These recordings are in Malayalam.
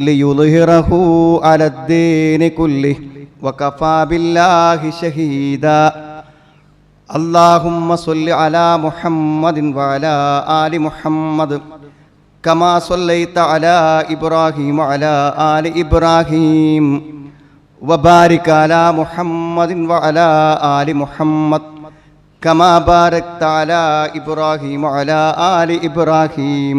ليظهره على الدين كله وكفى بالله شهيدا اللهم صل على محمد وعلى ال محمد كما صليت على ابراهيم وعلى ال ابراهيم وبارك على محمد وعلى ال محمد كما باركت على ابراهيم وعلى ال ابراهيم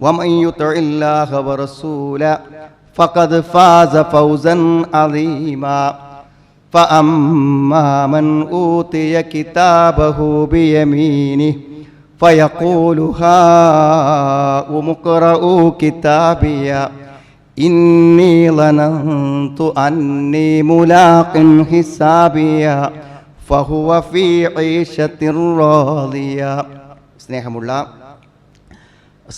ومن يطع الله ورسوله فقد فاز فوزا عظيما فأما من أوتي كتابه بيمينه فيقول هاؤم اقرءوا كتابيه إني ظننت أني ملاق حسابيا فهو في عيشة راضية സ്നേഹമുള്ള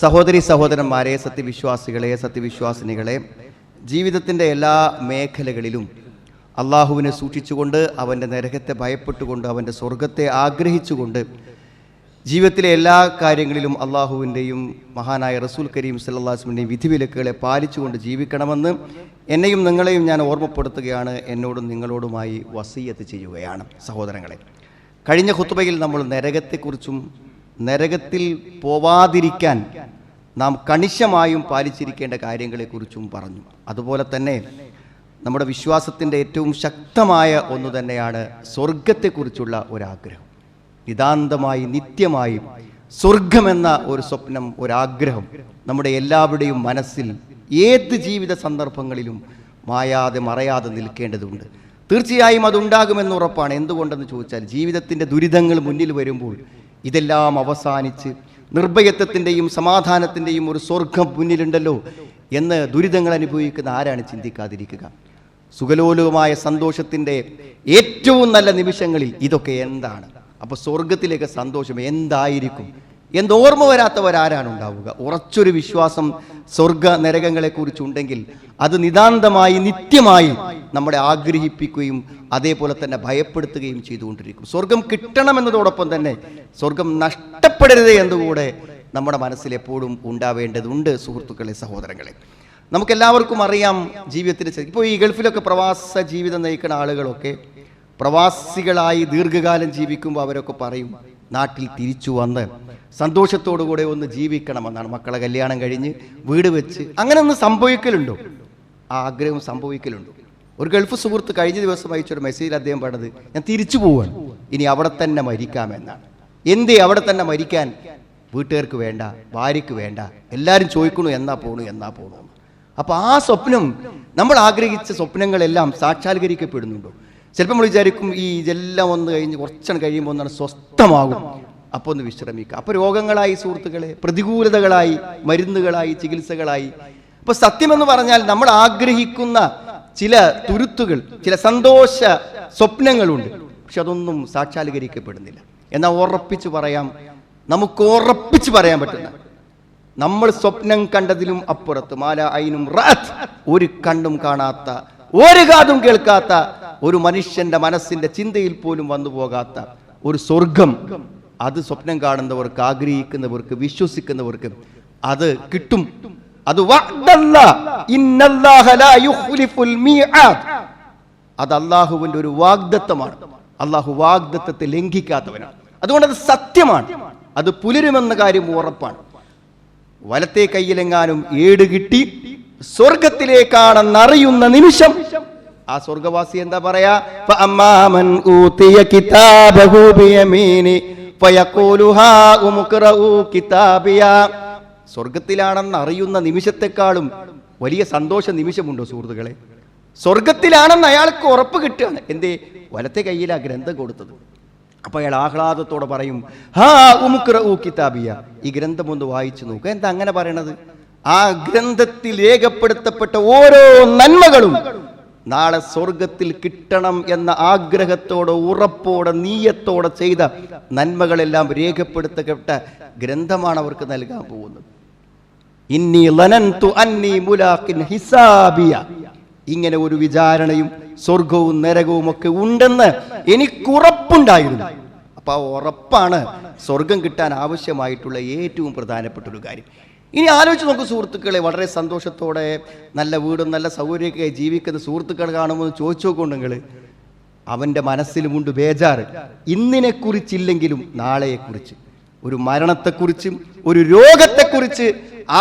സഹോദരി സഹോദരന്മാരെ സത്യവിശ്വാസികളെ സത്യവിശ്വാസിനികളെ ജീവിതത്തിന്റെ എല്ലാ മേഖലകളിലും അള്ളാഹുവിനെ സൂക്ഷിച്ചുകൊണ്ട് അവന്റെ നരകത്തെ ഭയപ്പെട്ടുകൊണ്ട് അവന്റെ സ്വർഗത്തെ ആഗ്രഹിച്ചുകൊണ്ട് ജീവിതത്തിലെ എല്ലാ കാര്യങ്ങളിലും അള്ളാഹുവിന്റെയും മഹാനായ റസൂൽ കരീം സല്ലാസ്മിന്റെയും വിധിവിലക്കുകളെ പാലിച്ചുകൊണ്ട് ജീവിക്കണമെന്ന് എന്നെയും നിങ്ങളെയും ഞാൻ ഓർമ്മപ്പെടുത്തുകയാണ്. എന്നോടും നിങ്ങളോടുമായി വസീയത്ത് ചെയ്യുകയാണ് സഹോദരങ്ങളെ. കഴിഞ്ഞ കുത്തുബയിൽ നമ്മൾ നരകത്തെക്കുറിച്ചും നരകത്തിൽ പോവാതിരിക്കാൻ നാം കണിശമായും പാലിച്ചിരിക്കേണ്ട കാര്യങ്ങളെക്കുറിച്ചും പറഞ്ഞു. അതുപോലെ തന്നെ നമ്മുടെ വിശ്വാസത്തിന്റെ ഏറ്റവും ശക്തമായ ഒന്ന് തന്നെയാണ് സ്വർഗത്തെക്കുറിച്ചുള്ള ഒരാഗ്രഹം. നിതാന്തമായി നിത്യമായി സ്വർഗമെന്ന ഒരു സ്വപ്നം ഒരാഗ്രഹം നമ്മുടെ എല്ലാവരുടെയും മനസ്സിൽ ഏത് ജീവിത സന്ദർഭങ്ങളിലും മായാതെ മറയാതെ നിൽക്കേണ്ടതുണ്ട്. തീർച്ചയായും അതുണ്ടാകുമെന്ന് ഉറപ്പാണ്. എന്തുകൊണ്ടെന്ന് ചോദിച്ചാൽ ജീവിതത്തിന്റെ ദുരിതങ്ങൾ മുന്നിൽ വരുമ്പോൾ ഇതെല്ലാം അവസാനിച്ച് നിർഭയത്വത്തിന്റെയും സമാധാനത്തിന്റെയും ഒരു സ്വർഗം മുന്നിലുണ്ടല്ലോ എന്ന് ദുരിതങ്ങൾ അനുഭവിക്കുന്ന ആരാണ് ചിന്തിക്കാതിരിക്കുക? സുഖലോലുപമായ സന്തോഷത്തിന്റെ ഏറ്റവും നല്ല നിമിഷങ്ങളിൽ ഇതൊക്കെ എന്താണ്? അപ്പോൾ സ്വർഗത്തിലേക്ക് സന്തോഷം എന്തായിരിക്കും? എന്തോർമ്മ വരാത്തവരാരാണ് ഉണ്ടാവുക ഉറച്ചൊരു വിശ്വാസം സ്വർഗ നരകങ്ങളെക്കുറിച്ചുണ്ടെങ്കിൽ അത് നിതാന്തമായി നിത്യമായി നമ്മളെ ആഗ്രഹിപ്പിക്കുകയും അതേപോലെ തന്നെ ഭയപ്പെടുത്തുകയും ചെയ്തുകൊണ്ടിരിക്കും. സ്വർഗം കിട്ടണമെന്നതോടൊപ്പം തന്നെ സ്വർഗം നഷ്ടപ്പെടരുത് എന്നുകൂടെ നമ്മുടെ മനസ്സിൽ എപ്പോഴും ഉണ്ടാവേണ്ടതുണ്ട് സുഹൃത്തുക്കളെ സഹോദരങ്ങളെ. നമുക്കെല്ലാവർക്കും അറിയാം ജീവിതത്തിൽ ഇപ്പോൾ ഈ ഗൾഫിലൊക്കെ പ്രവാസ ജീവിതം നയിക്കുന്ന ആളുകളൊക്കെ പ്രവാസികളായി ദീർഘകാലം ജീവിക്കുമ്പോൾ അവരൊക്കെ പറയും നാട്ടിൽ തിരിച്ചു വന്ന് സന്തോഷത്തോടുകൂടെ ഒന്ന് ജീവിക്കണമെന്നാണ്. മക്കളെ കല്യാണം കഴിഞ്ഞ് വീട് വെച്ച് അങ്ങനെ ഒന്ന് സംഭവിക്കലുണ്ടോ? ആ ആഗ്രഹം സംഭവിക്കലുണ്ടോ? ഒരു ഗൾഫ് സുഹൃത്ത് കഴിഞ്ഞ ദിവസം അയച്ചൊരു മെസ്സേജിൽ അദ്ദേഹം പറഞ്ഞത് ഞാൻ തിരിച്ചു പോവാണ്. ഇനി അവിടെ തന്നെ മരിക്കാമെന്നാണ്. എന്തേ അവിടെ തന്നെ മരിക്കാൻ? വീട്ടുകാർക്ക് വേണ്ട ഭാര്യയ്ക്ക് വേണ്ട. എല്ലാവരും ചോദിക്കണു എന്നാ പോണു എന്നാ പോണു? അപ്പോൾ ആ സ്വപ്നം നമ്മൾ ആഗ്രഹിച്ച സ്വപ്നങ്ങളെല്ലാം സാക്ഷാത്കരിക്കപ്പെടുന്നുണ്ടോ? ചിലപ്പോൾ നമ്മൾ വിചാരിക്കും ഈ ഇതെല്ലാം ഒന്ന് കഴിഞ്ഞ് കുറച്ചാണ് കഴിയുമ്പോൾ ഒന്നാണ് സ്വസ്ഥമാകും. അപ്പോൾ ഒന്ന് വിശ്രമിക്കുക അപ്പോൾ രോഗങ്ങളായി സുഹൃത്തുക്കളെ പ്രതികൂലതകളായി മരുന്നുകളായി ചികിത്സകളായി. അപ്പൊ സത്യമെന്ന് പറഞ്ഞാൽ നമ്മൾ ആഗ്രഹിക്കുന്ന ചില തുരുത്തുകൾ ചില സന്തോഷ സ്വപ്നങ്ങളുണ്ട്. പക്ഷെ അതൊന്നും സാക്ഷാത്കരിക്കപ്പെടുന്നില്ല. എന്നാൽ ഉറപ്പിച്ചു പറയാം നമുക്ക് ഉറപ്പിച്ചു പറയാൻ പറ്റുന്ന. നമ്മൾ സ്വപ്നം കണ്ടതിലും അപ്പുറത്ത് മാല അയിനും റാത്ത് ഒരു കണ്ണും കാണാത്ത ഒരു കാതും കേൾക്കാത്ത ഒരു മനുഷ്യന്റെ മനസ്സിന്റെ ചിന്തയിൽ പോലും വന്നു പോകാത്ത ഒരു സ്വർഗം അത് സ്വപ്നം കാണുന്നവർക്ക് ആഗ്രഹിക്കുന്നവർക്ക് വിശ്വസിക്കുന്നവർക്ക് അത് കിട്ടും. അത്. അത് അള്ളാഹുവിന്റെ ഒരു വാഗ്ദത്തമാണ്. അള്ളാഹു വാഗ്ദത്തത്തെ ലംഘിക്കാത്തവനാണ്. അതുകൊണ്ട് അത് സത്യമാണ്. അത് പുലരുമെന്ന കാര്യം ഉറപ്പാണ്. വലത്തെ കയ്യിലെങ്ങാനും ഏട് കിട്ടി സ്വർഗത്തിലേക്കാണെന്നറിയുന്ന നിമിഷം ആ സ്വർഗവാസി എന്താ പറയാ? സ്വർഗത്തിലാണെന്ന് അറിയുന്ന നിമിഷത്തെക്കാളും വലിയ സന്തോഷ നിമിഷമുണ്ടോ സുഹൃത്തുക്കളെ? സ്വർഗത്തിലാണെന്ന് അയാൾക്ക് ഉറപ്പ് കിട്ടുകയാണ്. എന്തേ? വലത്തെ കയ്യിൽ ആ ഗ്രന്ഥം കൊടുത്തത്. അപ്പൊ അയാൾ ആഹ്ലാദത്തോടെ പറയും ഹാ ഉമുക്ര ഊ കിതാബിയ. ഈ ഗ്രന്ഥം ഒന്ന് വായിച്ചു നോക്കുക എന്താ അങ്ങനെ പറയണത്? ആ ഗ്രന്ഥത്തിൽ രേഖപ്പെടുത്തപ്പെട്ട ഓരോ നന്മകളും നാളെ സ്വർഗത്തിൽ കിട്ടണം എന്ന ആഗ്രഹത്തോടെ ഉറപ്പോടെ നീയത്തോടെ ചെയ്ത നന്മകളെല്ലാം രേഖപ്പെടുത്തപ്പെട്ട ഗ്രന്ഥമാണ് അവർക്ക് നൽകാൻ പോകുന്നത്. ഇന്നി ലനന്തു അന്നി മുലാഖിൻ ഹിസാബിയ. ഇങ്ങനെ ഒരു വിചാരണയും സ്വർഗവും നരകവും ഒക്കെ ഉണ്ടെന്ന് എനിക്കുറപ്പുണ്ടായിരുന്നു. അപ്പൊ ആ ഉറപ്പാണ് സ്വർഗം കിട്ടാൻ ആവശ്യമായിട്ടുള്ള ഏറ്റവും പ്രധാനപ്പെട്ട ഒരു കാര്യം. ഇനി ആലോചിച്ച് നോക്കും സുഹൃത്തുക്കളെ വളരെ സന്തോഷത്തോടെ നല്ല വീടും നല്ല സൗകര്യമൊക്കെ ജീവിക്കുന്ന സുഹൃത്തുക്കൾ കാണുമ്പോൾ ചോദിച്ചു നോക്കുന്നുണ്ടെങ്കിൽ അവന്റെ മനസ്സിലുമുണ്ട് ബേജാറ്. ഇന്നിനെക്കുറിച്ചില്ലെങ്കിലും നാളെയെക്കുറിച്ച്. ഒരു മരണത്തെക്കുറിച്ചും ഒരു രോഗത്തെക്കുറിച്ച്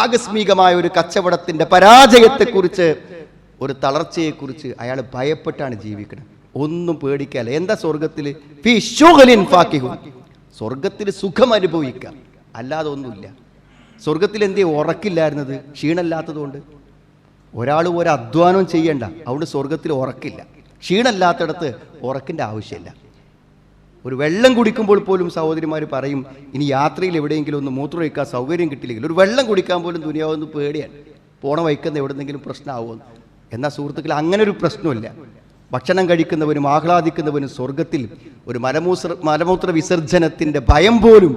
ആകസ്മികമായ ഒരു കച്ചവടത്തിന്റെ പരാജയത്തെക്കുറിച്ച് ഒരു തളർച്ചയെക്കുറിച്ച് അയാൾ ഭയപ്പെട്ടാണ് ജീവിക്കുന്നത്. ഒന്നും പേടിക്കാല്ല. എന്താ സ്വർഗത്തിൽ സ്വർഗത്തിൽ സുഖം അനുഭവിക്കാം അല്ലാതെ ഒന്നുമില്ല. സ്വർഗത്തിൽ എന്തേ ഉറക്കില്ലായിരുന്നത്? ക്ഷീണമില്ലാത്തതുകൊണ്ട്. ഒരാൾ ഒരു അധ്വാനവും ചെയ്യണ്ട. അതുകൊണ്ട് സ്വർഗത്തിൽ ഉറക്കില്ല. ക്ഷീണമില്ലാത്തിടത്ത് ഉറക്കിന്റെ ആവശ്യമില്ല. ഒരു വെള്ളം കുടിക്കുമ്പോൾ പോലും സഹോദരിമാർ പറയും ഇനി യാത്രയിൽ എവിടെയെങ്കിലും ഒന്ന് മൂത്രമൊഴിക്കാൻ സൗകര്യം കിട്ടില്ലെങ്കിൽ ഒരു വെള്ളം കുടിക്കാൻ പോലും ദുനിയാവെന്ന് പേടിയാണ്. പോണ വയ്ക്കുന്ന എവിടെന്നെങ്കിലും പ്രശ്നമാവുമെന്ന്. എന്നാൽ സുഹൃത്തുക്കൾ അങ്ങനെ ഒരു പ്രശ്നമില്ല. ഭക്ഷണം കഴിക്കുന്നവനും ആഹ്ലാദിക്കുന്നവനും സ്വർഗത്തിൽ ഒരു മലമൂത്ര മലമൂത്ര വിസർജനത്തിന്റെ ഭയം പോലും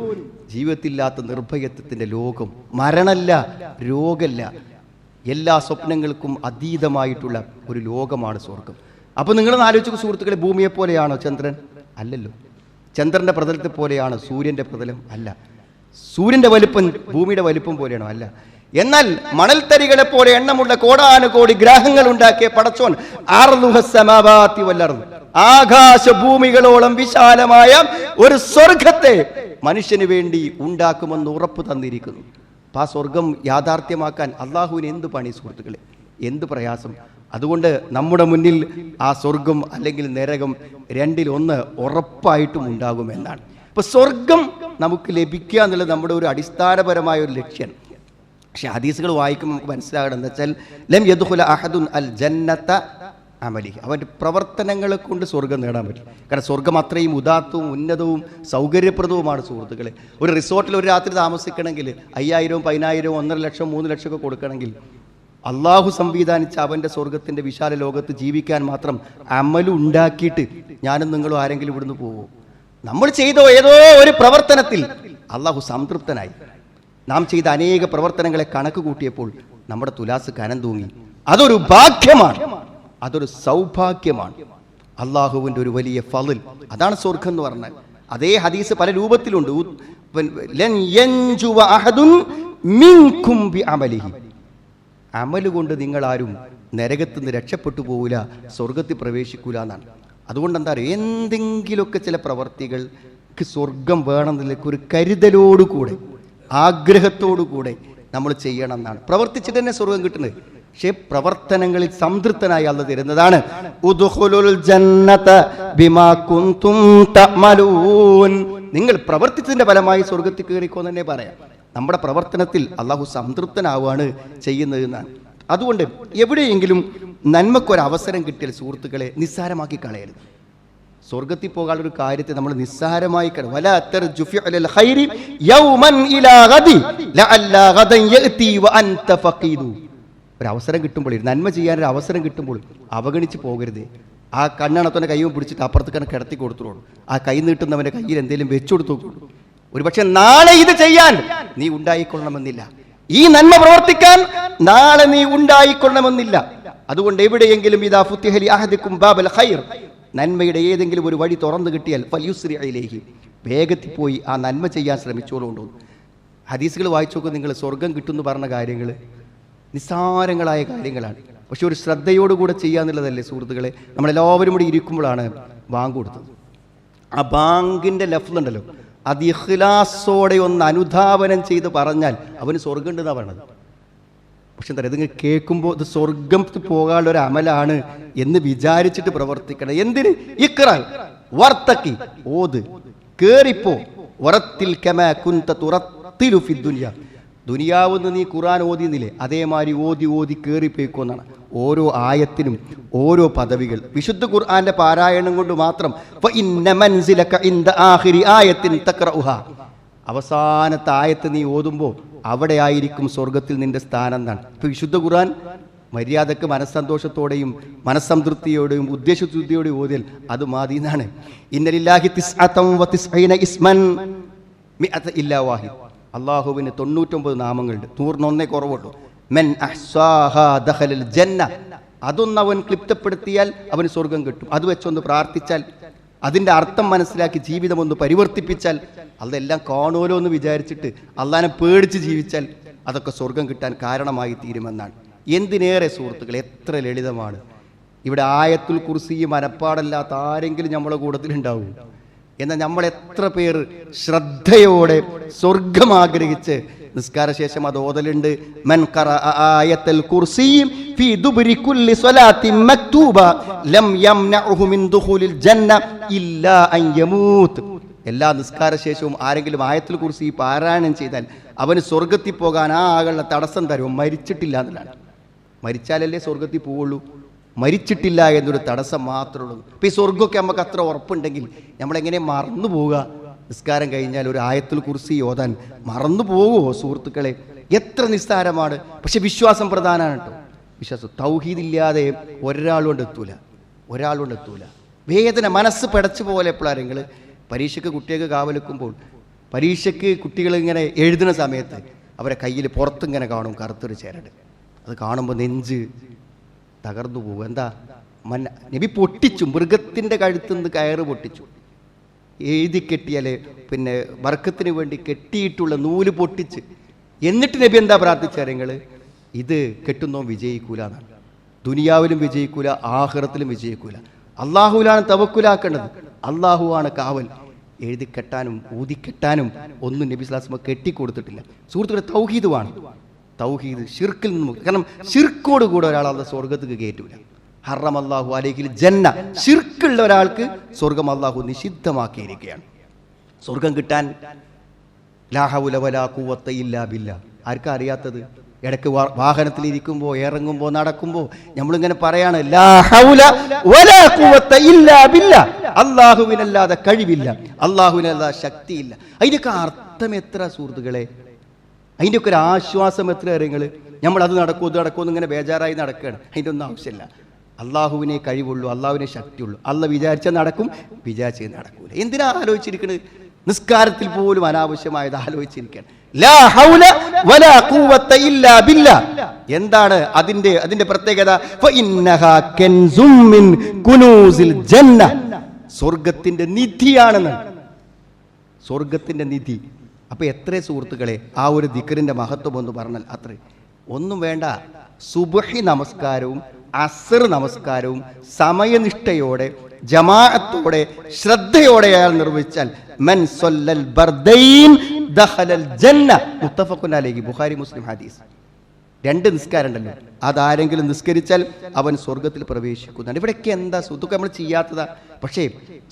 ജീവിതത്തിലില്ലാത്ത നിർഭയത്വത്തിന്റെ ലോകം. മരണല്ല രോഗമല്ല. എല്ലാ സ്വപ്നങ്ങൾക്കും അതീതമായിട്ടുള്ള ഒരു ലോകമാണ് സ്വർഗം. അപ്പോൾ നിങ്ങളൊന്ന് ആലോചിക്കും സുഹൃത്തുക്കളെ ഭൂമിയെ പോലെയാണോ ചന്ദ്രൻ? അല്ലല്ലോ. ചന്ദ്രന്റെ പ്രതലത്തെ പോലെയാണ് സൂര്യന്റെ പ്രതലം അല്ല. സൂര്യന്റെ വലുപ്പം ഭൂമിയുടെ വലുപ്പം പോലെയാണോ? അല്ല. എന്നാൽ മണൽത്തരികളെ പോലെ എണ്ണമുള്ള കോടാനുകോടി ഗ്രഹങ്ങൾ ഉണ്ടാക്കിയ പടച്ചോൻ ആർദുഹസമാവാത്തി വല്ലർന്നു ആകാശ ഭൂമികളോളം വിശാലമായ ഒരു സ്വർഗത്തെ മനുഷ്യന് വേണ്ടി ഉണ്ടാക്കുമെന്ന് ഉറപ്പ് തന്നിരിക്കുന്നു. അപ്പൊ ആ സ്വർഗം യാഥാർത്ഥ്യമാക്കാൻ അള്ളാഹുവിന് എന്ത് പണി സുഹൃത്തുക്കളെ? എന്ത് പ്രയാസം? അതുകൊണ്ട് നമ്മുടെ മുന്നിൽ ആ സ്വർഗം അല്ലെങ്കിൽ നരകം രണ്ടിൽ ഒന്ന് ഉറപ്പായിട്ടും ഉണ്ടാകുമെന്നാണ്. ഇപ്പൊ സ്വർഗം നമുക്ക് ലഭിക്കുക എന്നുള്ളത് നമ്മുടെ ഒരു അടിസ്ഥാനപരമായ ഒരു ലക്ഷ്യമാണ് പക്ഷെ ഹദീസുകൾ വായിക്കുമ്പോൾ നമുക്ക് മനസ്സിലാകണം എന്താ വെച്ചാൽ ലം യദുഹുല അഹദുൻ അൽ ജന്നത്ത അമലി. അവന്റെ പ്രവർത്തനങ്ങളെ കൊണ്ട് സ്വർഗം നേടാൻ പറ്റും. കാരണം സ്വർഗം അത്രയും ഉദാത്തവും ഉന്നതവും സൗകര്യപ്രദവുമാണ് സുഹൃത്തുക്കളെ. ഒരു റിസോർട്ടിൽ ഒരു രാത്രി താമസിക്കണമെങ്കിൽ അയ്യായിരവും പതിനായിരവും ഒന്നര ലക്ഷം മൂന്ന് ലക്ഷമൊക്കെ കൊടുക്കണമെങ്കിൽ അള്ളാഹു സംവിധാനിച്ച അവന്റെ സ്വർഗത്തിന്റെ വിശാല ലോകത്ത് ജീവിക്കാൻ മാത്രം അമലും ഉണ്ടാക്കിയിട്ട് ഞാനും നിങ്ങളും ആരെങ്കിലും ഇവിടുന്ന് പോവോ? നമ്മൾ ചെയ്തോ ഏതോ ഒരു പ്രവർത്തനത്തിൽ അള്ളാഹു സംതൃപ്തനായി. നാം ചെയ്ത അനേക പ്രവർത്തനങ്ങളെ കണക്ക് കൂട്ടിയപ്പോൾ നമ്മുടെ തുലാസ് കനം തൂങ്ങി. അതൊരു ഭാഗ്യമാണ്. അതൊരു സൗഭാഗ്യമാണ്. അള്ളാഹുവിന്റെ ഒരു വലിയ ഫലിൽ അതാണ് സ്വർഗം എന്ന് പറഞ്ഞാൽ. അതേ ഹദീസ് പല രൂപത്തിലുണ്ട്. അമൽ കൊണ്ട് നിങ്ങൾ ആരും നരകത്ത് നിന്ന് രക്ഷപ്പെട്ടു പോവില്ല സ്വർഗത്തിൽ പ്രവേശിക്കൂല എന്നാണ്. അതുകൊണ്ട് എന്താ പറയുക എന്തെങ്കിലുമൊക്കെ ചില പ്രവർത്തികൾക്ക് സ്വർഗം വേണമെന്നുള്ള ഒരു കരുതലോടുകൂടെ. ആഗ്രഹത്തോടു കൂടെ നമ്മൾ ചെയ്യണം എന്നാണ് പ്രവർത്തിച്ചിട്ട് തന്നെ സ്വർഗം കിട്ടുന്നത്. പക്ഷേ പ്രവർത്തനങ്ങളിൽ സംതൃപ്തനായി അല്ല തരുന്നതാണ്. നിങ്ങൾ പ്രവർത്തിച്ചതിന്റെ ഫലമായി സ്വർഗത്തിൽ കയറിക്കോ തന്നെ പറയാം. നമ്മുടെ പ്രവർത്തനത്തിൽ അള്ളാഹു സംതൃപ്തനാവുകയാണ് ചെയ്യുന്നത് എന്നാണ്. അതുകൊണ്ട് എവിടെയെങ്കിലും നന്മക്കൊരവസരം കിട്ടിയാൽ സുഹൃത്തുക്കളെ നിസ്സാരമാക്കി കളയരുത്. സ്വർഗത്തിൽ പോകാനുള്ള ഒരു കാര്യത്തെ നമ്മൾ നിസ്സാരമായി ഒരവസരം വല തർജുഫി അലൽ ഖൈരി യൗമൻ ഇലാ ഗദി ലഅല്ലാ ഗദൻ ഫഖീദു. ഒരു അവസരം കിട്ടുമ്പോൾ നന്മ ചെയ്യാൻ ഒരു അവസരം കിട്ടുമ്പോൾ അവഗണിച്ച് പോകരുത്. ആ കണ്ണണത്തോനെ കൈ പിടിച്ചിട്ട് അപ്പുറത്ത് കണക്ക് കിടത്തി കൊടുത്തോളൂ ആ കൈ നീട്ടുന്നവന്റെ കയ്യിൽ എന്തെങ്കിലും വെച്ചു കൊടുത്തോളൂ ഒരു പക്ഷെ നാളെ ഇത് ചെയ്യാൻ നീ ഉണ്ടായിക്കൊള്ളണമെന്നില്ല. ഈ നന്മ പ്രവർത്തിക്കാൻ നാളെ നീ ഉണ്ടായിക്കൊള്ളണമെന്നില്ല. അതുകൊണ്ട് എവിടെയെങ്കിലും ഇതാ ഫുത്തിഹലി അഹദിക്കും ബാബൽ ഖൈർ. നന്മയുടെ ഏതെങ്കിലും ഒരു വഴി തുറന്നു കിട്ടിയാൽ ഫല്യുസ്രിയിലേക്ക് വേഗത്തിൽ പോയി ആ നന്മ ചെയ്യാൻ ശ്രമിച്ചോളുണ്ടോ? ഹദീസുകൾ വായിച്ചു നോക്കും നിങ്ങൾ സ്വർഗം കിട്ടുമെന്ന് പറഞ്ഞ കാര്യങ്ങൾ നിസ്സാരങ്ങളായ കാര്യങ്ങളാണ്. പക്ഷെ ഒരു ശ്രദ്ധയോടുകൂടെ ചെയ്യാന്നുള്ളതല്ലേ സുഹൃത്തുക്കളെ? നമ്മളെല്ലാവരും കൂടി ഇരിക്കുമ്പോഴാണ് ബാങ്ക് കൊടുത്തത്. ആ ബാങ്കിന്റെ ലഫ്ലുണ്ടല്ലോ അത് ഇഖ്ലാസോടെ ഒന്ന് അനുധാവനം ചെയ്ത് പറഞ്ഞാൽ അവന് സ്വർഗം ഉണ്ടെന്നാണ് പറയണത് പക്ഷെ എന്താ പറയുക ഇതിങ്ങനെ കേൾക്കുമ്പോൾ ഇത് സ്വർഗത്തിൽ പോകാനുള്ള ഒരു അമലാണ് എന്ന് വിചാരിച്ചിട്ട് പ്രവർത്തിക്കണം. എന്തിന്? ഇക്ര വർത്തക്കി ഓത്. കേറിപ്പോ വറത്തിൽ കമ കുന്ത ഫി ദുനിയ. ദുനിയാവെന്ന് നീ ഖുറാൻ ഓതിയെന്നില്ലേ അതേമാതിരി ഓതി ഓതി കയറിപ്പോയിക്കോന്നാണ് ഓരോ ആയത്തിനും ഓരോ പദവികൾ. വിശുദ്ധ ഖുർആന്റെ പാരായണം കൊണ്ട് മാത്രം അവസാനത്തെ ആയത്ത് നീ ഓതുമ്പോൾ അവിടെ ആയിരിക്കും സ്വർഗത്തിൽ നിന്റെ സ്ഥാനം എന്നാണ്. ഇപ്പൊ വിശുദ്ധ ഖുർആൻ മര്യാദയ്ക്ക് മനസ്സന്തോഷത്തോടെയും മനസ്സംതൃപ്തിയോടെയും ഉദ്ദേശശുദ്ധിയോടെയും ഓതിൽ അത് മാതി എന്നാണ്. ഇന്നലില്ലാഹി ഇസ്മൻ ഇല്ലാ വാഹിദ്. അള്ളാഹുവിന് തൊണ്ണൂറ്റൊമ്പത് നാമങ്ങളുണ്ട്. നൂറിനൊന്നേ കുറവുള്ളൂ. ജന്ന. അതൊന്ന് അവൻ ക്ലിപ്തപ്പെടുത്തിയാൽ അവന് സ്വർഗം കിട്ടും. അത് വെച്ചൊന്ന് പ്രാർത്ഥിച്ചാൽ അതിന്റെ അർത്ഥം മനസ്സിലാക്കി ജീവിതം ഒന്ന് പരിവർത്തിപ്പിച്ചാൽ അതെല്ലാം കാണുമല്ലോ എന്ന് വിചാരിച്ചിട്ട് അള്ളാനെ പേടിച്ച് ജീവിച്ചാൽ അതൊക്കെ സ്വർഗം കിട്ടാൻ കാരണമായി തീരുമെന്നാണ്. എന്തിനേറെ സുഹൃത്തുക്കൾ എത്ര ലളിതമാണ്. ഇവിടെ ആയത്തുൽ കുർസി മനപ്പാടല്ലാത്ത ആരെങ്കിലും നമ്മളെ കൂട്ടത്തിലുണ്ടാവും എന്നാൽ നമ്മൾ എത്ര പേർ ശ്രദ്ധയോടെ സ്വർഗം ആഗ്രഹിച്ച് നിസ്കാരശേഷം അത് ഓതലുണ്ട്. മൻ ആയത്തൽ കുർസിയും ഫീ ദുബരി കുല്ലി സ്വലാത്തി മക്തൂബ ലം യംനഉഹു മിൻ ദുഖൂലിൽ ജന്ന ഇല്ലാ അൻ യമൂത്ത്. എല്ലാ നിസ്കാരശേഷവും ആരെങ്കിലും ആയത്തിൽ കുറിച്ച് പാരായണം ചെയ്താൽ അവന് സ്വർഗത്തിൽ പോകാൻ ആ ആകളുടെ തടസ്സം തരും മരിച്ചിട്ടില്ല എന്നുള്ളതാണ്. മരിച്ചാലല്ലേ സ്വർഗത്തിൽ പോവുള്ളൂ? മരിച്ചിട്ടില്ല എന്നൊരു തടസ്സം മാത്രമേ ഉള്ളൂ. ഇപ്പം ഈ സ്വർഗമൊക്കെ നമുക്ക് അത്ര ഉറപ്പുണ്ടെങ്കിൽ നമ്മളെങ്ങനെ മറന്നു പോവുക? നിസ്കാരം കഴിഞ്ഞാൽ ഒരു ആയത്തിൽ കുറിച്ച് ഓതാൻ മറന്നു പോകുമോ സുഹൃത്തുക്കളെ? എത്ര നിസ്സാരമാണ്. പക്ഷെ വിശ്വാസം പ്രധാനമാണ് കേട്ടോ. വിശ്വാസം തൗഹീദില്ലാതെ ഒരാളുകൊണ്ട് എത്തൂല. ഒരാളുകൊണ്ട് എത്തൂല. വേദന മനസ്സ് പടച്ചു പോലെ എപ്പോഴാരെങ്കിൽ പരീക്ഷയ്ക്ക് കുട്ടികൾക്ക് കാവലിക്കുമ്പോൾ പരീക്ഷയ്ക്ക് കുട്ടികൾ ഇങ്ങനെ എഴുതുന്ന സമയത്ത് അവരെ കയ്യിൽ പുറത്തിങ്ങനെ കാണും കറുത്തൊരു ചേരട്. അത് കാണുമ്പോൾ നെഞ്ച് തകർന്നു പോകും എന്താ? മന്ന നബി പൊട്ടിച്ചു മൃഗത്തിന്റെ കഴുത്തുനിന്ന് കയറ് പൊട്ടിച്ചു. എഴുതി കെട്ടിയാൽ പിന്നെ വർക്കത്തിന് വേണ്ടി കെട്ടിയിട്ടുള്ള നൂൽ പൊട്ടിച്ച് എന്നിട്ട് നബി എന്താ പ്രാർത്ഥിച്ചറിയങ്ങൾ ഇത് കെട്ടുന്നോ വിജയിക്കൂല എന്നാണ്. ദുനിയാവിലും വിജയിക്കൂല ആഹ്റത്തിലും വിജയിക്കൂല. അള്ളാഹുലാണ് തവക്കുലാക്കേണ്ടത്. അള്ളാഹുവാണ് കാവൽ. എഴുതി കെട്ടാനും ഊതി കെട്ടാനും ഒന്നും നബി സ്ലാസ്മ കെട്ടിക്കൊടുത്തിട്ടില്ല. സുഹൃത്തുക്കളെ തൗഹീദുമാണ് തൗഹീദ് ഷിർക്കിൽ നിന്നും കാരണം ഷിർക്കോട് കൂടെ ഒരാൾ അത് സ്വർഗത്തേക്ക് കയറ്റൂല. ഹറം അള്ളാഹു അലൈഹിൽ ജന്ന ശിർക്കുള്ള ഒരാൾക്ക് സ്വർഗം അള്ളാഹു നിഷിദ്ധമാക്കിയിരിക്കുകയാണ്. സ്വർഗം കിട്ടാൻ ലാഹൗല വലാ കൂവത്ത ഇല്ലാ ബില്ല. ആർക്കാ അറിയാത്തത്? ഇടയ്ക്ക് വാഹനത്തിൽ ഇരിക്കുമ്പോൾ ഇറങ്ങുമ്പോൾ നടക്കുമ്പോൾ നമ്മളിങ്ങനെ പറയാണ് അള്ളാഹുവിനല്ലാതെ കഴിവില്ല. അള്ളാഹുവിനല്ലാതെ ശക്തിയില്ല. അതിന്റെയൊക്കെ അർത്ഥം എത്ര സുഹൃത്തുക്കളെ? അതിന്റെയൊക്കെ ഒരു ആശ്വാസം എത്ര കാര്യങ്ങൾ നമ്മൾ അത് നടക്കും ഇത് നടക്കും ഇങ്ങനെ ബേജാറായി നടക്കുകയാണ്. അതിന്റെ ഒന്നും ആവശ്യമില്ല. അള്ളാഹുവിനെ കഴിവുള്ളൂ അള്ളാഹുവിനെ ശക്തിയുള്ളൂ. അല്ല വിചാരിച്ചാൽ നടക്കും വിചാരിച്ചത് നടക്കൂല. എന്തിനാ ആലോചിച്ചിരിക്കുന്നത് നിസ്കാരത്തിൽ പോലും അനാവശ്യമായത് ബില്ലാ. എന്താണ് അതിന്റെ അതിന്റെ പ്രത്യേകത? സ്വർഗത്തിന്റെ നിധിയാണെന്ന്. സ്വർഗത്തിന്റെ നിധി. അപ്പൊ എത്ര സുഹൃത്തുക്കളെ ആ ഒരു ദിക്കറിന്റെ മഹത്വം ഒന്ന് പറഞ്ഞാൽ അത്ര. ഒന്നും വേണ്ട. സുബഹി നമസ്കാരവും അസർ നമസ്കാരവും സമയനിഷ്ഠയോടെ ജമാഅത്തോടെ ശ്രദ്ധയോടെ അയാൾ നിർവഹിച്ചാൽ മൻ സൊല്ലൽ ബർദൈൻ ദഹലൽ ജന്ന മുത്തഫഖുൻ അലൈഹി ബുഖാരി മുസ്ലിം ഹദീസ്. രണ്ട് നിസ്കാരം ഉണ്ടല്ലോ അതാരെങ്കിലും നിസ്കരിച്ചാൽ അവൻ സ്വർഗത്തിൽ പ്രവേശിക്കുന്നുണ്ട്. ഇവിടെയൊക്കെ എന്താ സുഖം നമ്മൾ ചെയ്യാത്തതാ? പക്ഷേ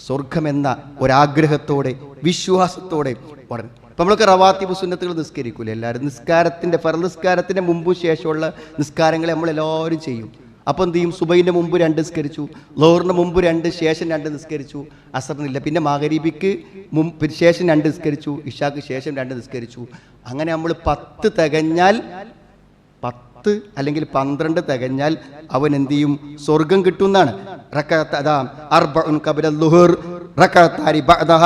സ്വർഗം എന്ന ഒരാഗ്രഹത്തോടെ വിശ്വാസത്തോടെ പറഞ്ഞു ഇപ്പം നമ്മൾക്ക് റവാത്തിബ് സുന്നത്തുകൾ നിസ്കരിക്കൂല? എല്ലാവരും നിസ്കാരത്തിന്റെ ഫറ നിസ്കാരത്തിന്റെ മുമ്പും ശേഷമുള്ള നിസ്കാരങ്ങളെ നമ്മളെല്ലാവരും ചെയ്യും. അപ്പോൾ എന്ത് ചെയ്യും? സുബൈന്റെ മുമ്പ് രണ്ട് നിസ്കരിച്ചു. ലോറിന്റെ മുമ്പ് രണ്ട് ശേഷം രണ്ട് നിസ്കരിച്ചു. അസറിനില്ല. പിന്നെ മകരീബിക്ക് മുമ്പ് ശേഷം രണ്ട് നിസ്കരിച്ചു. ഇഷാക്ക് ശേഷം രണ്ട് നിസ്കരിച്ചു. അങ്ങനെ നമ്മൾ പത്ത് തികഞ്ഞാൽ പത്ത് അല്ലെങ്കിൽ പന്ത്രണ്ട് തികഞ്ഞാൽ അവൻ എന്ത് ചെയ്യും? സ്വർഗം കിട്ടുന്നതാണ് റക്കഅത്ത് അതാ അർബഉൻ ളുഹർ റക്കഅത്താനി ബഅദഹ.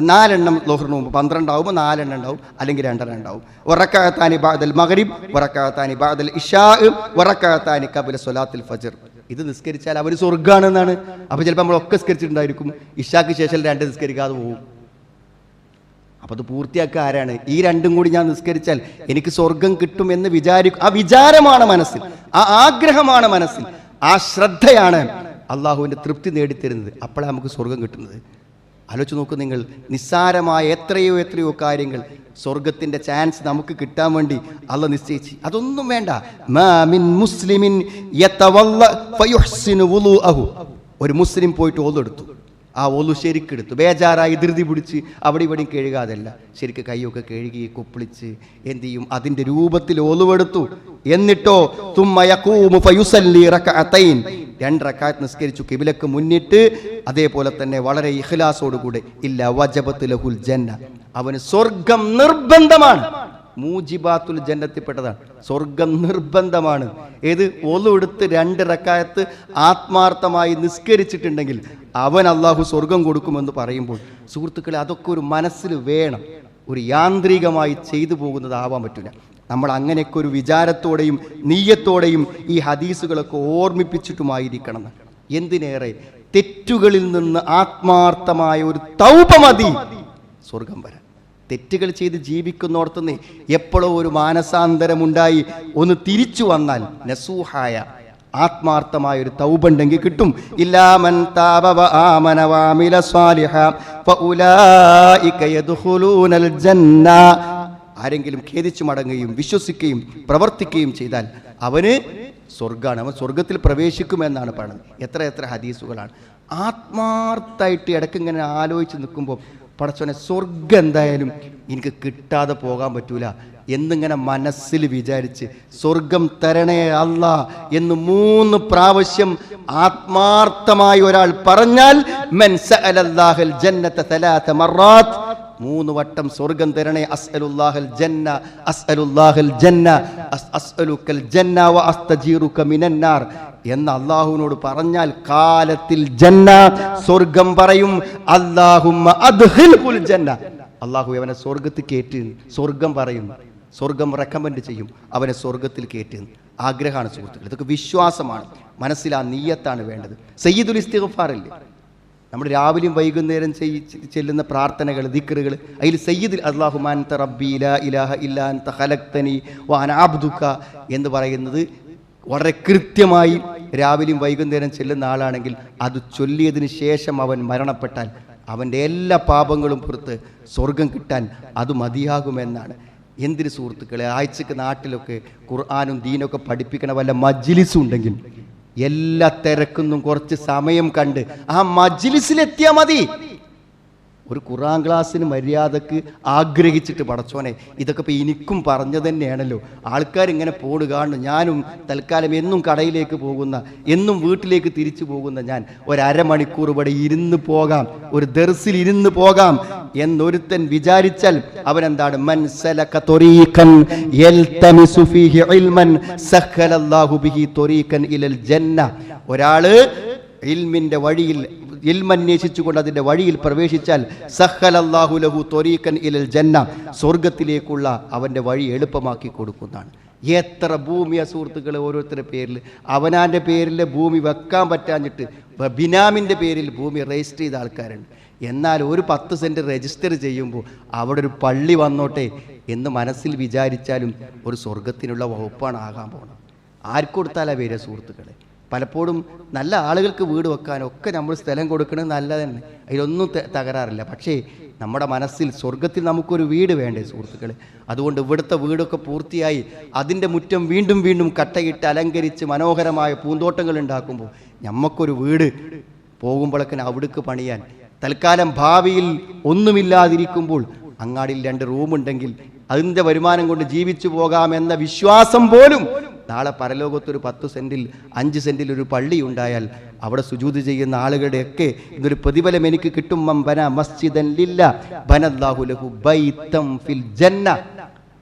നാലെണ്ണം ലോഹറിന് മുമ്പ്. പന്ത്രണ്ടാവുമ്പോൾ നാലെണ്ണം ഉണ്ടാവും അല്ലെങ്കിൽ രണ്ടെണ്ണം ഉണ്ടാവും. ഉറക്കാത്താനി ബാദൽ മഗ്രിബ് ഉറക്കാത്താനി ബാദൽ ഇഷാ ഉറക്കാത്താനി കപില സൊലാത്തിൽ ഫജർ. ഇത് നിസ്കരിച്ചാൽ അവർ സ്വർഗാണെന്നാണ്. അപ്പോൾ ചിലപ്പോൾ നമ്മളൊക്കെ നിസ്കരിച്ചിട്ടുണ്ടായിരിക്കും. ഇഷാക്ക് ശേഷം രണ്ട് നിസ്കരിക്കാതെ പോകും അപ്പോൾ അത് പൂർത്തിയാക്കുക ആരാണ്? ഈ രണ്ടും കൂടി ഞാൻ നിസ്കരിച്ചാൽ എനിക്ക് സ്വർഗം കിട്ടും എന്ന് വിചാരിക്കും ആ വിചാരമാണ് മനസ്സിൽ. ആ ആഗ്രഹമാണ് മനസ്സിൽ. ആ ശ്രദ്ധയാണ് അള്ളാഹുവിന്റെ തൃപ്തി നേടിത്തരുന്നത്. അപ്പോഴാണ് നമുക്ക് സ്വർഗം കിട്ടുന്നത്. ആലോചിച്ച് നോക്കൂ നിങ്ങൾ. നിസ്സാരമായ എത്രയോ എത്രയോ കാര്യങ്ങൾ സ്വർഗത്തിന്റെ ചാൻസ് നമുക്ക് കിട്ടാൻ വേണ്ടി അല്ല നിശ്ചയിച്ച്. അതൊന്നും വേണ്ട. മുസ്ലിമിൻ. ഒരു മുസ്ലിം പോയിട്ട് ഓതെടുത്തു ആ ഒലു ശരിക്കെടുത്തു. ബേജാറായി ധൃതി പിടിച്ച് അവിടെ ഇവിടെയും കഴുകാതല്ല ശരിക്ക് കൈയൊക്കെ കഴുകി കുപ്പിളിച്ച് എന്ത് ചെയ്യും? അതിന്റെ രൂപത്തിൽ ഒലുവെടുത്തു എന്നിട്ടോ തുമ്മയക്കൂമു രണ്ട് റക്കാത്ത് നിസ്കരിച്ചു കിബിലക്ക് മുന്നിട്ട് അതേപോലെ തന്നെ വളരെ ഇഖ്ലാസോടുകൂടെ ഇല്ല വജബത്ത് ലഹുൽ ജന്ന. അവന് സ്വർഗം നിർബന്ധമാണ്. മൂജിബാത്തുൽ ജന്നത്തിൽപ്പെട്ടതാണ്. സ്വർഗം നിർബന്ധമാണ്. ഏത്? ഒലുവെടുത്ത് രണ്ട് റക്കായത്ത് ആത്മാർത്ഥമായി നിസ്കരിച്ചിട്ടുണ്ടെങ്കിൽ അവൻ അള്ളാഹു സ്വർഗം കൊടുക്കുമെന്ന് പറയുമ്പോൾ സുഹൃത്തുക്കളെ അതൊക്കെ ഒരു മനസ്സിൽ വേണം. ഒരു യാന്ത്രികമായി ചെയ്തു പോകുന്നതാവാൻ പറ്റില്ല നമ്മൾ അങ്ങനെയൊക്കെ ഒരു വിചാരത്തോടെയും നീയത്തോടെയും ഈ ഹദീസുകളൊക്കെ ഓർമ്മിപ്പിച്ചിട്ടുമായിരിക്കണം. എന്തിനേറെ? തെറ്റുകളിൽ നിന്ന് ആത്മാർത്ഥമായ ഒരു തൗപ മതി. സ്വർഗം വരാൻ തെറ്റുകൾ ചെയ്ത് ജീവിക്കുന്നോടത്തുനിന്ന് എപ്പോഴോ ഒരു മാനസാന്തരമുണ്ടായി ഒന്ന് തിരിച്ചു വന്നാൽ നസൂഹായ ആത്മാർത്ഥമായ ഒരു തൗബുണ്ടെങ്കിൽ കിട്ടും. ഇല്ലാമൻ താപവ വ ആമന വഅമില സ്വാലിഹ ഫഉലായിക യദ്ഖുലൂനൽ ജന്ന. ആരെങ്കിലും ഖേദിച്ചു മടങ്ങുകയും വിശ്വസിക്കുകയും പ്രവർത്തിക്കുകയും ചെയ്താൽ അവന് സ്വർഗാണ് അവൻ സ്വർഗത്തിൽ പ്രവേശിക്കുമെന്നാണ് പറയുന്നത്. എത്ര എത്ര ഹദീസുകളാണ്. ആത്മാർത്ഥമായിട്ട് ഇടയ്ക്ക് ഇങ്ങനെ ആലോചിച്ച് നിൽക്കുമ്പോൾ പടച്ചോനെ സ്വർഗം എന്തായാലും എനിക്ക് കിട്ടാതെ പോകാൻ പറ്റൂല എന്നിങ്ങനെ മനസ്സിൽ വിചാരിച്ച് സ്വർഗം തരണേ അല്ല എന്ന് മൂന്ന് പ്രാവശ്യം ആത്മാർത്ഥമായി ഒരാൾ പറഞ്ഞാൽ മൂന്ന് വട്ടം സ്വർഗം തരണേ. അസ്അലുല്ലാഹൽ ജന്ന അസ്അലുല്ലാഹൽ ജന്ന അസ് അസ്അലുക്കൽ ജന്ന വ അസ്തജീറുക മിനന്നാർ. എന്ന് അള്ളാഹുവിനോട് പറഞ്ഞാൽ കാലത്തിൽ ജന്ന സ്വർഗം പറയും അല്ലാഹുമ്മ അദ്ഖിൽഹുൽ ജന്ന. അള്ളാഹു അവനെ സ്വർഗത്തിൽ കയറ്റി സ്വർഗം പറയും സ്വർഗം റെക്കമെൻഡ് ചെയ്യും അവനെ സ്വർഗത്തിൽ കയറ്റി ആഗ്രഹമാണ് സുഹൃത്തുക്കൾ ഇതൊക്കെ വിശ്വാസമാണ്. മനസ്സിലാ നീയത്താണ് വേണ്ടത്. സയ്യിദുൽ ഇസ്തിഗ്ഫാറില്ലേ നമ്മൾ രാവിലെയും വൈകുന്നേരം ചെല്ലുന്ന പ്രാർത്ഥനകൾ ദിക്കറുകൾ അതിൽ സയ്യിദ് അള്ളാഹുമാൻ റബ്ബി ലാ ഇലാഹ ഇല്ലാൻ അൻത ഖലഖ്തനി വാന അബ്ദുക എന്ന് പറയുന്നത് വളരെ കൃത്യമായി രാവിലെയും വൈകുന്നേരം ചെല്ലുന്ന ആളാണെങ്കിൽ അത് ചൊല്ലിയതിന് ശേഷം അവൻ മരണപ്പെട്ടാൽ അവന്റെ എല്ലാ പാപങ്ങളും പുറത്ത് സ്വർഗം കിട്ടാൻ അത് മതിയാകുമെന്നാണ്. എന്തിന് സുഹൃത്തുക്കളെ ആഴ്ചക്ക് നാട്ടിലൊക്കെ ഖുർആാനും ദീനൊക്കെ പഠിപ്പിക്കണ വല്ല മജ്ലിസും ഉണ്ടെങ്കിൽ എല്ലാ തിരക്കുന്നും കുറച്ച് സമയം കണ്ട് ആ മജ്ലിസിലെത്തിയാൽ മതി. ഒരു ഖുറാൻ ക്ലാസ്സിന് മര്യാദയ്ക്ക് ആഗ്രഹിച്ചിട്ട് പടച്ചോനെ ഇതൊക്കെ ഇപ്പോൾ എനിക്കും പറഞ്ഞു തന്നെയാണല്ലോ. ആൾക്കാരിങ്ങനെ പോണ് കാണുന്നു ഞാനും തൽക്കാലം എന്നും കടയിലേക്ക് പോകുന്ന എന്നും വീട്ടിലേക്ക് തിരിച്ചു പോകുന്ന ഞാൻ ഒരമണിക്കൂർ ഇവിടെ ഇരുന്ന് പോകാം ഒരു ദർസിൽ ഇരുന്ന് പോകാം എന്നൊരുത്തൻ വിചാരിച്ചാൽ അവനെന്താണ്? ഒരാൾ ഇൽമിന്റെ വഴിയിൽ ഇൽമന്വേഷിച്ചുകൊണ്ട് അതിന്റെ വഴിയിൽ പ്രവേശിച്ചാൽ സഹലല്ലാഹു ലഹു ത്വരീഖൻ ഇലൽ ജന്ന സ്വർഗത്തിലേക്കുള്ള അവന്റെ വഴി എളുപ്പമാക്കി കൊടുക്കുന്നതാണ്. എത്ര ഭൂമിയാ സുഹൃത്തുക്കളെ ഓരോരുത്തരുടെ പേരിൽ. അവനാന്റെ പേരിൽ ഭൂമി വെക്കാൻ പറ്റാഞ്ഞിട്ട് ബിനാമിന്റെ പേരിൽ ഭൂമി രജിസ്റ്റർ ചെയ്ത ആൾക്കാരുണ്ട്. എന്നാൽ ഒരു പത്ത് സെന്റ് രജിസ്റ്റർ ചെയ്യുമ്പോൾ അവിടെ ഒരു പള്ളി വന്നോട്ടെ എന്ന് മനസ്സിൽ വിചാരിച്ചാലും ഒരു സ്വർഗത്തിനുള്ള വകുപ്പാണ് ആകാൻ പോകുന്നത് ആർക്ക് കൊടുത്താലാ പേര് സുഹൃത്തുക്കളെ? പലപ്പോഴും നല്ല ആളുകൾക്ക് വീട് വെക്കാനൊക്കെ നമ്മൾ സ്ഥലം കൊടുക്കുന്നത് നല്ലതന്നെ. അതിലൊന്നും തകരാറില്ല. പക്ഷേ നമ്മുടെ മനസ്സിൽ സ്വർഗത്തിൽ നമുക്കൊരു വീട് വേണ്ടേ സുഹൃത്തുക്കളെ? അതുകൊണ്ട് ഇവിടുത്തെ വീടൊക്കെ പൂർത്തിയായി അതിന്റെ മുറ്റം വീണ്ടും വീണ്ടും കട്ടയിട്ട് അലങ്കരിച്ച് മനോഹരമായ പൂന്തോട്ടങ്ങൾ ഉണ്ടാക്കുമ്പോൾ നമുക്കൊരു വീട് പോകുമ്പോഴൊക്കെ അവിടേക്ക് പണിയാൻ തൽക്കാലം ഭാവിയിൽ ഒന്നുമില്ലാതിരിക്കുമ്പോൾ അങ്ങാടിയിൽ രണ്ട് റൂമുണ്ടെങ്കിൽ അതിന്റെ വരുമാനം കൊണ്ട് ജീവിച്ചു പോകാമെന്ന വിശ്വാസം പോലും നാളെ പരലോകത്തൊരു പത്ത് സെന്റിൽ അഞ്ച് സെന്റിൽ ഒരു പള്ളി ഉണ്ടായാൽ അവിടെ സുജൂത് ചെയ്യുന്ന ആളുകളുടെയൊക്കെ ഇതൊരു പ്രതിഫലം എനിക്ക് കിട്ടും ബന മസ്ജിദൻ ലില്ല ബനല്ലാഹു ലഹു ബൈത്തം ഫിൽ ജന്ന.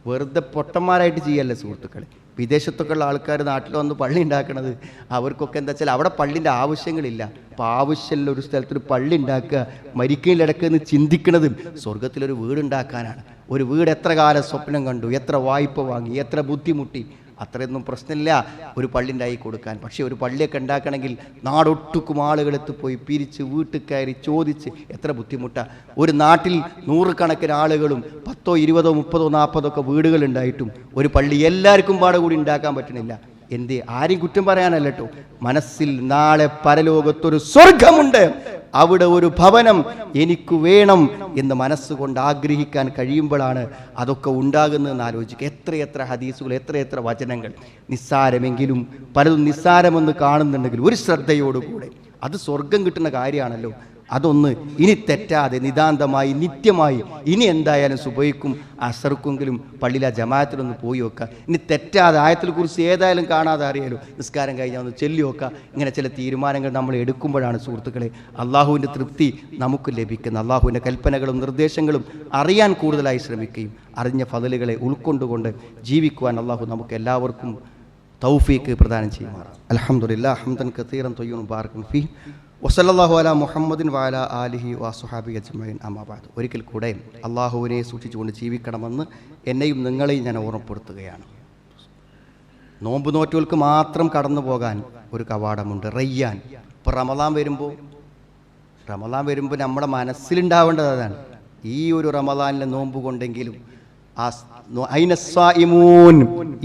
വെറുതെ പൊട്ടന്മാരായിട്ട് ചെയ്യല്ലേ സുഹൃത്തുക്കളെ? വിദേശത്തൊക്കെ ഉള്ള ആൾക്കാർ നാട്ടിൽ വന്ന് പള്ളി ഉണ്ടാക്കണത്. അവർക്കൊക്കെ എന്താ വെച്ചാൽ അവിടെ പള്ളിന്റെ ആവശ്യങ്ങളില്ല. അപ്പോൾ ആവശ്യമുള്ള ഒരു സ്ഥലത്തൊരു പള്ളി ഉണ്ടാക്കുക മരിക്കയിലിടക്ക് എന്ന് ചിന്തിക്കുന്നത് സ്വർഗത്തിലൊരു വീടുണ്ടാക്കാനാണ്. ഒരു വീട് എത്ര കാലം സ്വപ്നം കണ്ടു എത്ര വായ്പ വാങ്ങി എത്ര ബുദ്ധിമുട്ടി. അത്രയൊന്നും പ്രശ്നമില്ല. ഒരു പള്ളിന്റെ കൊടുക്കാൻ. പക്ഷേ ഒരു പള്ളിയൊക്കെ ഉണ്ടാക്കണമെങ്കിൽ നാടൊട്ടുക്കും ആളുകളെത്തി പോയി പിരിച്ച് വീട്ടിൽ കയറി ചോദിച്ച് എത്ര ബുദ്ധിമുട്ടാണ് ഒരു നാട്ടിൽ നൂറുകണക്കിന് ആളുകളും പത്തോ ഇരുപതോ മുപ്പതോ നാൽപ്പതോ ഒക്കെ വീടുകൾ ഉണ്ടായിട്ടും ഒരു പള്ളി എല്ലാവർക്കും പാടെ കൂടി ഉണ്ടാക്കാൻ പറ്റണില്ല. എന്തേ? ആരും കുറ്റം പറയാനല്ല മനസ്സിൽ നാളെ പരലോകത്തൊരു സ്വർഗമുണ്ട് അവിടെ ഒരു ഭവനം എനിക്ക് വേണം എന്ന് മനസ്സുകൊണ്ട് ആഗ്രഹിക്കാൻ കഴിയുമ്പോഴാണ് അതൊക്കെ ഉണ്ടാകുന്നതെന്ന് ആലോചിക്കുക. എത്രയെത്ര ഹദീസുകൾ എത്രയെത്ര വചനങ്ങൾ. നിസ്സാരമെങ്കിലും പലതും നിസ്സാരമെന്ന് കാണുന്നുണ്ടെങ്കിൽ ഒരു ശ്രദ്ധയോടുകൂടെ. അത് സ്വർഗം കിട്ടുന്ന കാര്യമാണല്ലോ. അതൊന്ന് ഇനി തെറ്റാതെ നിതാന്തമായി നിത്യമായി ഇനി എന്തായാലും സുബൈക്കും അസർക്കെങ്കിലും പള്ളിയിലെ ജമാഅത്തിലൊന്ന് പോയി വെക്കുക ഇനി തെറ്റാതെ ആയത്തിൽ കുറിച്ച് ഏതായാലും കാണാതെ അറിയാലോ. നിസ്കാരം കഴിഞ്ഞാൽ ഒന്ന് ചൊല്ലി വെക്കുക ഇങ്ങനെ ചില തീരുമാനങ്ങൾ നമ്മൾ എടുക്കുമ്പോഴാണ് സുഹൃത്തുക്കളെ അള്ളാഹുവിന്റെ തൃപ്തി നമുക്ക് ലഭിക്കുന്നത്. അള്ളാഹുവിന്റെ കൽപ്പനകളും നിർദ്ദേശങ്ങളും അറിയാൻ കൂടുതലായി ശ്രമിക്കുകയും അറിഞ്ഞ ഫതലുകളെ ഉൾക്കൊണ്ടുകൊണ്ട് ജീവിക്കുവാൻ അള്ളാഹു നമുക്ക് എല്ലാവർക്കും തൗഫീക്ക് പ്രദാനം ചെയ്യുമാറാം അലഹമുല്ല ഹംദൻ കത്തീറൻ തൊയ്യൂൺ ബാർക്കും ഫി വസല്ലാഹു അല മുഹമ്മദിൻ വാല ആലിഹി വാസുഹാബി അജ്മൈൻ അമ്മാബാദ് ഒരിക്കൽ കൂടെ അള്ളാഹുവിനെ സൂക്ഷിച്ചുകൊണ്ട് ജീവിക്കണമെന്ന് എന്നെയും നിങ്ങളെയും ഞാൻ ഓർമ്മപ്പെടുത്തുകയാണ്. നോമ്പ് നോറ്റുകൾക്ക് മാത്രം കടന്നു പോകാൻ ഒരു കവാടമുണ്ട്. റയ്യാൻ. ഇപ്പോൾ റമദാൻ വരുമ്പോൾ റമദാൻ വരുമ്പോൾ നമ്മുടെ മനസ്സിലുണ്ടാവേണ്ടത് അതാണ്. ഈ ഒരു റമദാനിലെ നോമ്പ് കൊണ്ടെങ്കിലും ആ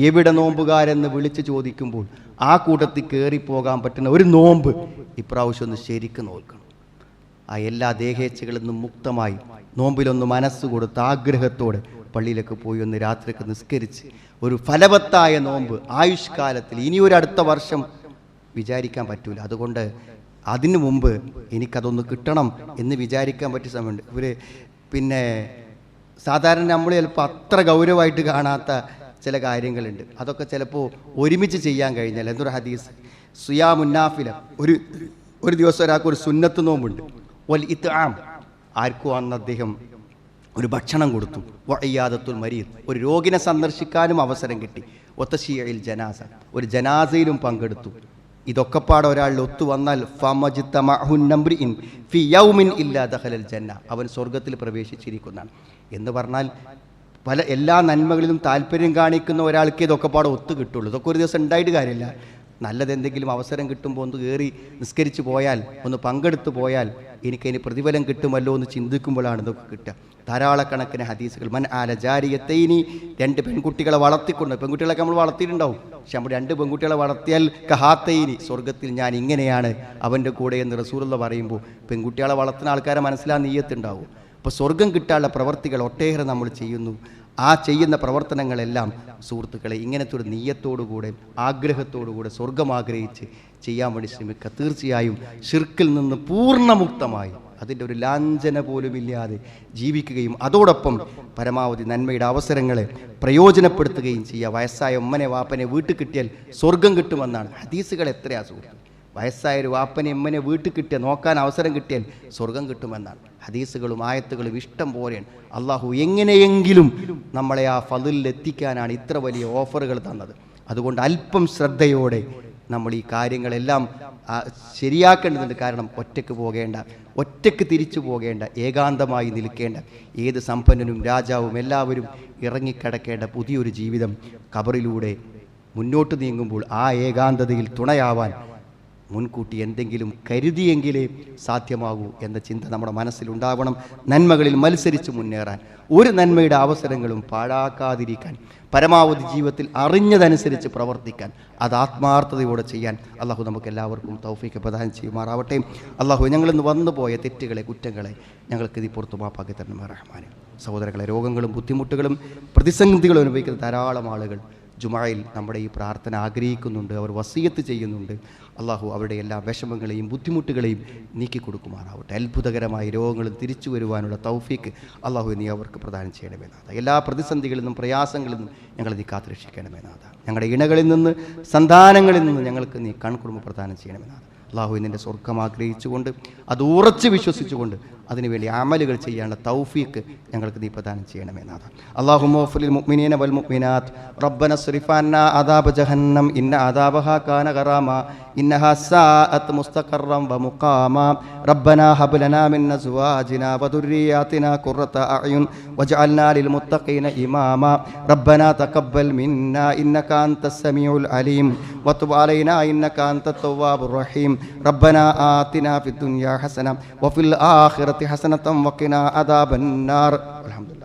എവിടെ നോമ്പുകാരെന്ന് വിളിച്ച് ചോദിക്കുമ്പോൾ ആ കൂട്ടത്തിൽ പോകാൻ പറ്റുന്ന ഒരു നോമ്പ് ഇപ്രാവശ്യം ഒന്ന് ശരിക്കും നോക്കണം ആ എല്ലാ ദേഹേച്ഛകളിൽ നിന്നും മുക്തമായി നോമ്പിലൊന്ന് മനസ്സ് കൊടുത്ത് ആഗ്രഹത്തോടെ പള്ളിയിലൊക്കെ പോയി ഒന്ന് രാത്രിയൊക്കെ നിസ്കരിച്ച് ഒരു ഫലവത്തായ നോമ്പ് ആയുഷ്കാലത്തിൽ ഇനി ഒരു അടുത്ത വർഷം വിചാരിക്കാൻ പറ്റൂല. അതുകൊണ്ട് അതിനു മുമ്പ് എനിക്കതൊന്ന് കിട്ടണം എന്ന് വിചാരിക്കാൻ പറ്റിയ സമയമുണ്ട്. ഇവർ പിന്നെ സാധാരണ നമ്മൾ ചിലപ്പോൾ അത്ര ഗൗരവമായിട്ട് കാണാത്ത ചില കാര്യങ്ങളുണ്ട്. അതൊക്കെ ചിലപ്പോൾ ഒരുമിച്ച് ചെയ്യാൻ കഴിഞ്ഞാൽ എന്തൊരു ഹദീസ്? സുയാ മുന്നാഫില ഒരു ഒരു ദിവസം ഒരാൾക്ക് ഒരു സുന്നത്ത് നോമ്പുണ്ട്. വൽ ഇത്ആം. ആർക്കും അന്ന് അദ്ദേഹം ഒരു ഭക്ഷണം കൊടുത്തു. വയ്യാദത്തുൽ മരീദ്. ഒരു രോഗിനെ സന്ദർശിക്കാനും അവസരം കിട്ടി. ഒത്തശിയയിൽ ജനാസ. ഒരു ജനാസയിലും പങ്കെടുത്തു. ഇതൊക്കെ പാടെ ഒരാൾ ഒത്തു വന്നാൽ ഫി ഇല്ലാ ജന്ന. അവൻ സ്വർഗത്തിൽ പ്രവേശിച്ചിരിക്കുന്നതാണ്. എന്ന് പറഞ്ഞാൽ പല എല്ലാ നന്മകളിലും താല്പര്യം കാണിക്കുന്ന ഒരാൾക്ക് ഇതൊക്കെ പാടെ ഒത്തു കിട്ടുള്ളൂ. ഇതൊക്കെ ഒരു ദിവസം ഉണ്ടായിട്ട് കാര്യമില്ല. നല്ലത് എന്തെങ്കിലും അവസരം കിട്ടുമ്പോൾ ഒന്ന് കയറി നിസ്കരിച്ചു പോയാൽ ഒന്ന് പങ്കെടുത്തു പോയാൽ എനിക്കതിന് പ്രതിഫലം കിട്ടുമല്ലോ എന്ന് ചിന്തിക്കുമ്പോഴാണ് ഇതൊക്കെ കിട്ടുക. ധാരാളക്കണക്കിന് ഹദീസുകൾ. മൻ ആല ജാരിയത്തൈനി രണ്ട് പെൺകുട്ടികളെ വളർത്തിക്കൊണ്ട് പെൺകുട്ടികളൊക്കെ നമ്മൾ വളർത്തിയിട്ടുണ്ടാവും. പക്ഷെ നമ്മൾ രണ്ട് പെൺകുട്ടികളെ വളർത്തിയാൽ കഹാത്തൈനി സ്വർഗത്തിൽ ഞാൻ ഇങ്ങനെയാണ് അവന്റെ കൂടെ എന്ന് റസൂറുള്ള പറയുമ്പോൾ പെൺകുട്ടികളെ വളർത്തുന്ന ആൾക്കാരെ മനസ്സിലാ നീയത്തുണ്ടാവും. അപ്പോൾ സ്വർഗം കിട്ടാനുള്ള പ്രവർത്തികൾ ഒട്ടേറെ നമ്മൾ ചെയ്യുന്നു. ആ ചെയ്യുന്ന പ്രവർത്തനങ്ങളെല്ലാം സുഹൃത്തുക്കളെ ഇങ്ങനത്തെ ഒരു നീയത്തോടുകൂടെ ആഗ്രഹത്തോടുകൂടെ സ്വർഗം ആഗ്രഹിച്ച് ചെയ്യാൻ വേണ്ടി ശ്രമിക്കുക. തീർച്ചയായും ഷിർക്കിൽ നിന്ന് പൂർണമുക്തമായി അതിന്റെ ഒരു ലാഞ്ചന പോലുമില്ലാതെ ജീവിക്കുകയും അതോടൊപ്പം പരമാവധി നന്മയുടെ അവസരങ്ങളെ പ്രയോജനപ്പെടുത്തുകയും ചെയ്യുക. വയസ്സായ ഉമ്മനെ വാപ്പനെ വീട്ടിൽ കിട്ടിയാൽ സ്വർഗം കിട്ടുമെന്നാണ്. ഹദീസുകൾ എത്രയാ സുഹൃത്ത് വയസ്സായ ഒരു വാപ്പനെ എമ്മനെ വീട്ടിൽ കിട്ടിയ നോക്കാൻ അവസരം കിട്ടിയാൽ സ്വർഗം കിട്ടുമെന്നാണ്. ഹദീസുകളും ആയത്തുകളും ഇഷ്ടം പോലെയാണ്. അള്ളാഹു എങ്ങനെയെങ്കിലും നമ്മളെ ആ ഫതിലിൽ എത്തിക്കാനാണ് ഇത്ര വലിയ ഓഫറുകൾ തന്നത്. അതുകൊണ്ട് അല്പം ശ്രദ്ധയോടെ നമ്മൾ ഈ കാര്യങ്ങളെല്ലാം ശരിയാക്കേണ്ടതുണ്ട്. കാരണം ഒറ്റയ്ക്ക് പോകേണ്ട ഒറ്റയ്ക്ക് തിരിച്ചു പോകേണ്ട ഏകാന്തമായി നിൽക്കേണ്ട ഏത് സമ്പന്നനും രാജാവും എല്ലാവരും ഇറങ്ങിക്കിടക്കേണ്ട പുതിയൊരു ജീവിതം കബറിലൂടെ മുന്നോട്ട് നീങ്ങുമ്പോൾ ആ ഏകാന്തതയിൽ തുണയാവാൻ മുൻകൂട്ടി എന്തെങ്കിലും കരുതിയെങ്കിലേ സാധ്യമാകൂ എന്ന ചിന്ത നമ്മുടെ മനസ്സിലുണ്ടാവണം. നന്മകളിൽ മത്സരിച്ച് മുന്നേറാൻ ഒരു നന്മയുടെ അവസരങ്ങളും പാഴാക്കാതിരിക്കാൻ പരമാവധി ജീവിതത്തിൽ അറിഞ്ഞതനുസരിച്ച് പ്രവർത്തിക്കാൻ അത് ആത്മാർത്ഥതയോടെ ചെയ്യാൻ അള്ളാഹു നമുക്ക് എല്ലാവർക്കും തൗഫീക്ക് പ്രദാനം ചെയ്യുമാറാവട്ടെ. അള്ളാഹു ഞങ്ങളിന്ന് വന്നുപോയ തെറ്റുകളെ കുറ്റങ്ങളെ ഞങ്ങൾക്ക് ഇത് പുറത്തു മാപ്പാക്കി തരണം റഹ്മാൻ സഹോദരങ്ങളെ രോഗങ്ങളും ബുദ്ധിമുട്ടുകളും പ്രതിസന്ധികളും അനുഭവിക്കുന്ന ധാരാളം ആളുകൾ ജുമായിൽ നമ്മുടെ ഈ പ്രാർത്ഥന ആഗ്രഹിക്കുന്നുണ്ട്. അവർ വസീയത്ത് ചെയ്യുന്നുണ്ട്. അള്ളാഹു അവരുടെ എല്ലാ വിഷമങ്ങളെയും ബുദ്ധിമുട്ടുകളെയും നീക്കി കൊടുക്കുമാറാവട്ടെ. അത്ഭുതകരമായ രോഗങ്ങളും തിരിച്ചു വരുവാനുള്ള തൗഫീക്ക് അള്ളാഹു നീ അവർക്ക് പ്രദാനം ചെയ്യണമേ എല്ലാ പ്രതിസന്ധികളിൽ നിന്നും പ്രയാസങ്ങളിൽ നിന്നും ഞങ്ങൾ നീ കാത്തുരക്ഷിക്കണമേനാഥ ഞങ്ങളുടെ ഇണകളിൽ നിന്ന് സന്താനങ്ങളിൽ നിന്ന് ഞങ്ങൾക്ക് നീ കൺകുടുംബ പ്രദാനം ചെയ്യണമേ നാഥ. അള്ളാഹു നിന്റെ സ്വർഗം ആഗ്രഹിച്ചുകൊണ്ട് അത് ഉറച്ച് വിശ്വസിച്ചുകൊണ്ട് അതിനുവേണ്ടി അമലുകൾ ചെയ്യാനുള്ള തൗഫീക്ക് ഞങ്ങൾക്ക് നീ പ്രദാനം ചെയ്യണമേ നാഥ. അള്ളാഹു മോഫുലിൽ മുഅ്മിനീന വൽ മുഅ്മിനാത്ത്. റബ്ബന സുരിഫാന അദാബ ജഹന്നം. ഇന്ന അദാബഹ കാന ഗറാമ. ഇന്നഹ സാഅത്ത് മുസ്തഖറം വ മുഖാമ. റബ്ബന ഹബ് ലനാ മിൻ അസ്വാജിന വ ദുർരിയാതിന ഖുറത അഅ്യുൻ. വജഅൽനാ ലിൽ മുത്തഖീന ഇമാമ. റബ്ബന തഖബ്ബൽ മിന്നാ. ഇന്നക അൻതസ് സമീഉൽ അലീം. അലൈനാ. ഇന്നക അൻതത് തവ്വാബുർ റഹീം. റബ്ബന ആതിനാ ഫിദ് ദുനിയാ ഹസന. വഫിൽ ആഖിറതി ഹസനതം വഖിനാ അദാബൻ നാർ. അൽഹംദുലില്ലാഹ്.